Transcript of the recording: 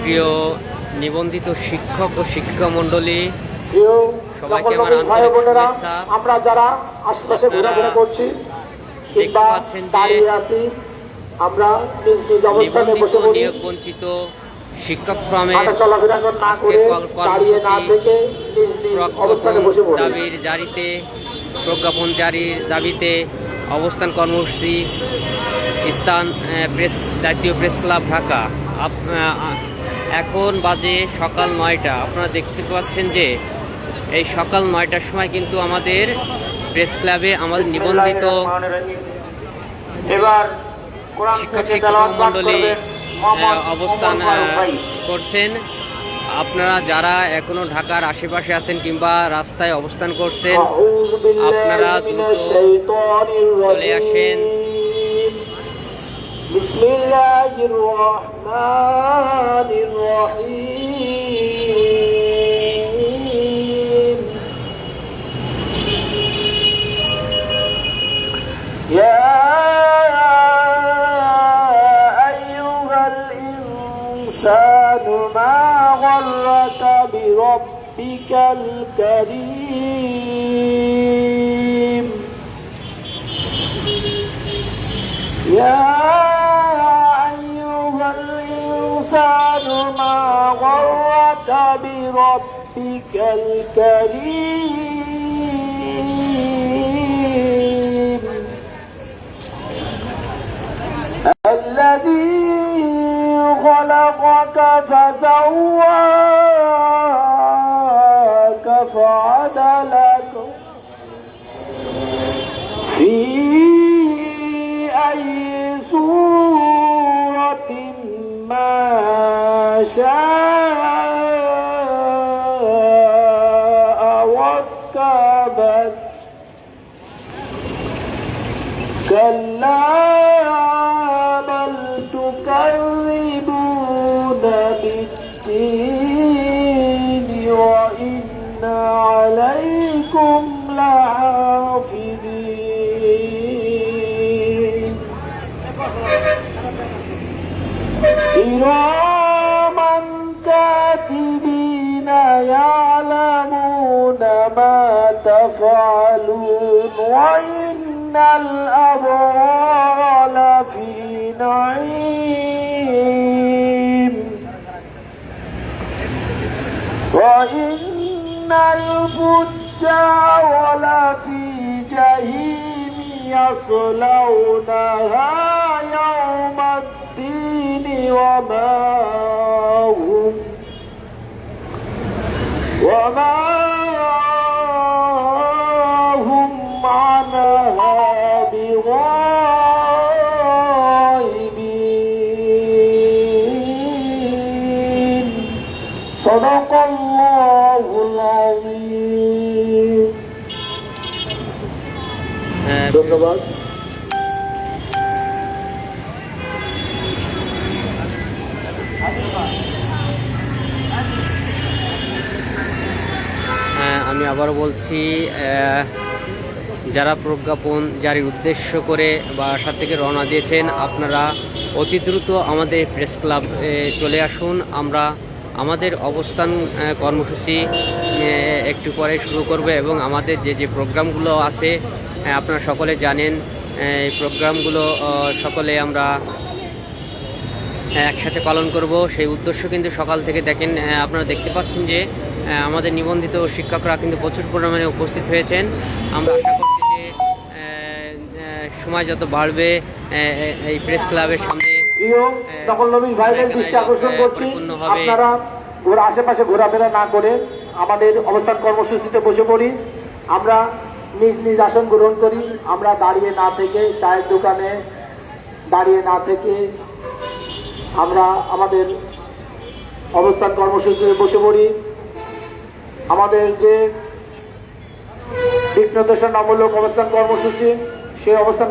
প্রিয় নিবন্ধিত শিক্ষক ও শিক্ষিকা মণ্ডলী সবাইকে আমার আন্তরিক শুভেচ্ছা। আমরা যারা আশেপাশে ঘোরাফেরা করছি কিংবা দাঁড়িয়ে আছি আমরা নিজ নিজ অবস্থানে বসে পড়ি। বঞ্চিত শিক্ষক পড়ি। দাবির জারিতে প্রজ্ঞাপন জারির দাবিতে অবস্থান কর্মসূচি স্থান প্রেস জাতীয় প্রেস ক্লাব ঢাকা। এখন বাজে সকাল নয়টা। আপনারা দেখতে পাচ্ছেন যে এই সকাল নয়টার সময় কিন্তু আমাদের প্রেস ক্লাবে আমাদের নিবন্ধিত এবার শিক্ষক শিক্ষক মণ্ডলী অবস্থান করছেন। আপনারা যারা এখনও ঢাকার আশেপাশে আছেন কিংবা রাস্তায় অবস্থান করছেন আপনারা চলে আসেন। بسم الله الرحمن الرحيم. يا أيها الإنسان ما غرك بربك الكريم؟ يا الإنسان ما غرك بربك الكريم. الذي خلقك فسواك فعدلك. في شاء ركبك كلا بل تكذبون بالدين وإن عليكم لحافظين. كراما يعلمون ما تفعلون وإن الأبرار لفي نعيم. وإن الفجار لفي جحيم يصلونها يوم الدين وما هم وما هم عنها بغائبين صدق الله العظيم আহ, ধন্যবাদ আবারও বলছি যারা প্রজ্ঞাপন জারির উদ্দেশ্য করে বাসা থেকে রওনা দিয়েছেন, আপনারা অতি দ্রুত আমাদের প্রেস ক্লাব চলে আসুন। আমরা আমাদের অবস্থান কর্মসূচি একটু পরে শুরু করবে এবং আমাদের যে যে প্রোগ্রামগুলো আছে আপনারা সকলে জানেন এই প্রোগ্রামগুলো সকলে আমরা একসাথে পালন করব। সেই উদ্দেশ্য কিন্তু সকাল থেকে দেখেন আপনারা দেখতে পাচ্ছেন যে আমাদের নিবন্ধিত শিক্ষকরা কিন্তু প্রচুর পরিমাণে উপস্থিত হয়েছেন। আমরা আশা করছি যে সময় যত বাড়বে এই প্রেস ক্লাবের সামনে পরিপূর্ণ হবে। আপনারা ঘোরা আশেপাশে ঘোরাফেরা না করে আমাদের অবস্থান কর্মসূচিতে বসে পড়ি। আমরা নিজ নিজ আসন গ্রহণ করি। আমরা দাঁড়িয়ে না থেকে চায়ের দোকানে দাঁড়িয়ে না থেকে আমরা আমাদের অবস্থান কর্মসূচিতে বসে পড়ি। আমাদের যে দিক নির্দেশনামূলক অবস্থান কর্মসূচি সেই অবস্থান